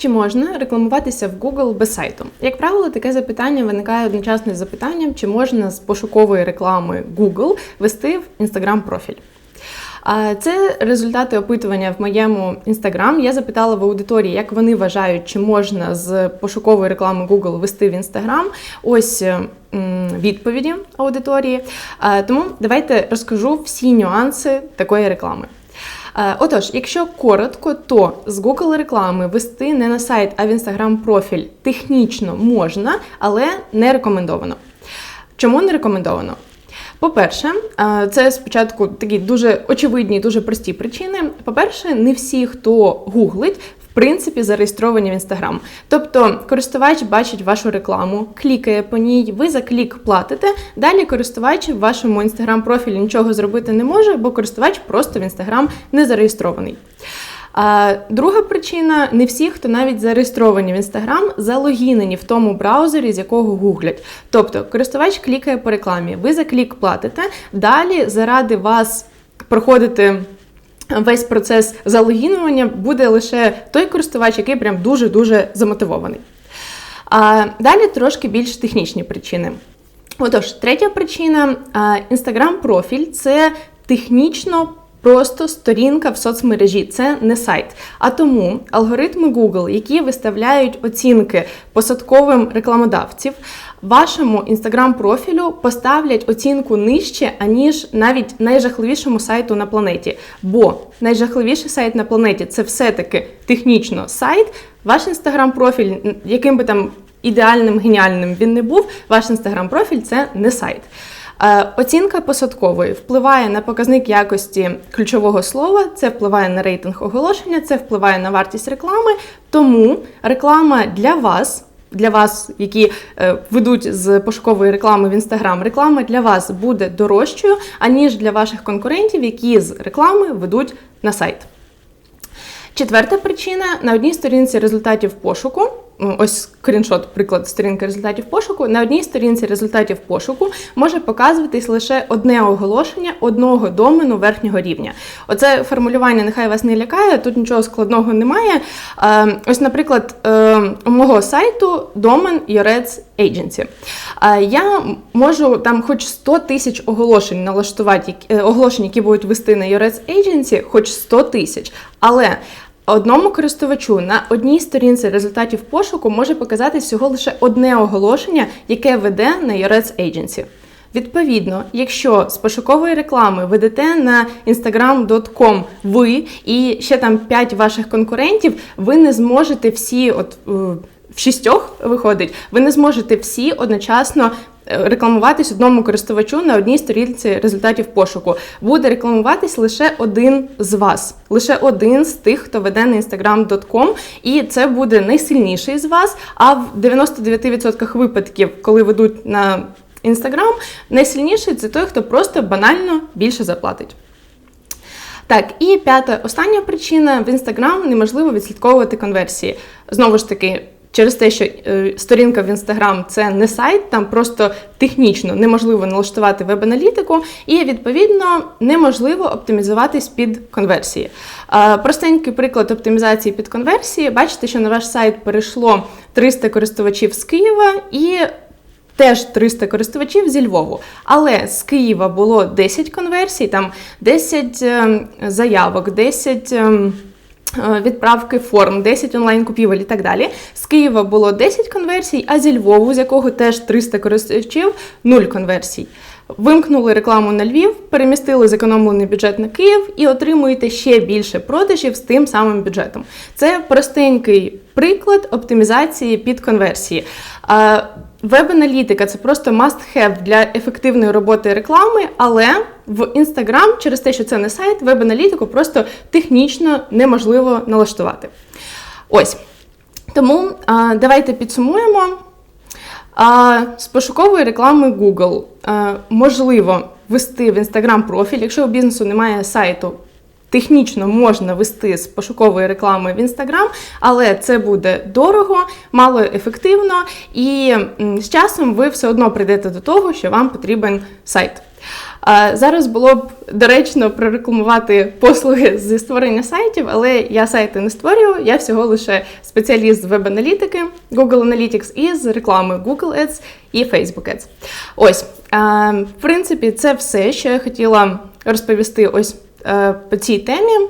Чи можна рекламуватися в Google без сайту? Як правило, таке запитання виникає одночасно з запитанням, чи можна з пошукової реклами Google вести в Instagram профіль. Це результати опитування в моєму інстаграм. Я запитала в аудиторії, як вони вважають, чи можна з пошукової реклами Google вести в інстаграм. Ось відповіді аудиторії. Тому давайте розкажу всі нюанси такої реклами. Е, Отож, якщо коротко, то з Google реклами вести не на сайт, а в Instagram профіль технічно можна, але не рекомендовано. Чому не рекомендовано? По-перше, е, це спочатку такі дуже очевидні, дуже прості причини. По-перше, не всі, хто гуглить, принципі, зареєстровані в Instagram. Тобто користувач бачить вашу рекламу, клікає по ній, ви за клік платите. Далі користувач в вашому Instagram профілі нічого зробити не може, бо користувач просто в Instagram не зареєстрований. А друга причина: не всі, хто навіть зареєстровані в Instagram, залогінені в тому браузері, з якого гуглять. Тобто користувач клікає по рекламі, ви за клік платите. Далі заради вас проходити. Весь процес залогінування буде лише той користувач, який прям дуже-дуже замотивований. А далі трошки більш технічні причини. Отож, третя причина: інстаграм профіль це технічно просто сторінка в соцмережі, це не сайт. А тому алгоритми Google, які виставляють оцінки посадковим рекламодавців, вашому інстаграм-профілю поставлять оцінку нижче, аніж навіть найжахливішому сайту на планеті. Бо найжахливіший сайт на планеті це все-таки технічно сайт. Ваш інстаграм-профіль, яким би там ідеальним, геніальним він не був, ваш інстаграм-профіль це не сайт. Е, оцінка посадкової впливає на показник якості ключового слова, це впливає на рейтинг оголошення, це впливає на вартість реклами. Тому реклама для вас. Для вас, які е, ведуть з пошукової реклами в інстаграм, реклама для вас буде дорожчою, аніж для ваших конкурентів, які з реклами ведуть на сайт. Четверта причина на одній сторінці результатів пошуку. Ось скріншот, приклад сторінки результатів пошуку. На одній сторінці результатів пошуку може показуватись лише одне оголошення одного домену верхнього рівня. Оце формулювання нехай вас не лякає, тут нічого складного немає. Е, ось, наприклад, е, у мого сайту домен Yorets Agency. Е, я можу там хоч 100 тисяч оголошень налаштувати, оголошень, які будуть вести на Yorets Agency, хоч 100 тисяч. Але Одному користувачу на одній сторінці результатів пошуку може показати всього лише одне оголошення, яке веде на Yorets Agency. Відповідно, якщо з пошукової реклами ведете на instagram.com ви і ще там 5 ваших конкурентів, ви не зможете всі, от е, в шістьох виходить, ви не зможете всі одночасно рекламуватись одному користувачу на одній сторінці результатів пошуку. Буде рекламуватись лише один з вас, лише один з тих, хто веде на instagram.com, і це буде найсильніший з вас. А в 99% випадків, коли ведуть на Instagram, найсильніший це той, хто просто банально більше заплатить. Так, і п'ята остання причина в Instagram неможливо відслідковувати конверсії. Знову ж таки. Через те, що е, сторінка в інстаграм це не сайт, там просто технічно неможливо налаштувати веб-аналітику, і відповідно неможливо оптимізуватись під конверсії. Простенький приклад оптимізації під конверсії. Бачите, що на ваш сайт перейшло 300 користувачів з Києва і. Теж 300 користувачів зі Львову. Але з Києва було 10 конверсій, там 10 ем, заявок, 10 Е, відправки форм, 10 онлайн-купівель і так далі. З Києва було 10 конверсій, а зі Львову, з якого теж 300 користувачів, 0 конверсій. Вимкнули рекламу на Львів, перемістили зекономлений бюджет на Київ і отримуєте ще більше продажів з тим самим бюджетом. Це простенький приклад оптимізації під конверсії. Веб-аналітика це просто must-have для ефективної роботи реклами, але в Instagram, через те, що це не сайт, веб-аналітику просто технічно неможливо налаштувати. Ось. Тому а, давайте підсумуємо. А, З пошукової реклами Google а, можливо вести в Instagram профіль, якщо у бізнесу немає сайту. Технічно можна вести з пошукової реклами в Інстаграм, але це буде дорого, мало ефективно, і з часом ви все одно прийдете до того, що вам потрібен сайт. Зараз було б доречно прорекламувати послуги зі створення сайтів, але я сайти не створюю, я всього лише спеціаліст з веб-аналітики, Google Analytics і з реклами Google Ads і Facebook Ads. Ось, в принципі, це все, що я хотіла розповісти ось по цій темі.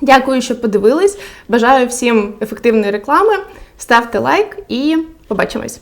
Дякую, що подивились. Бажаю всім ефективної реклами. Ставте лайк і побачимось!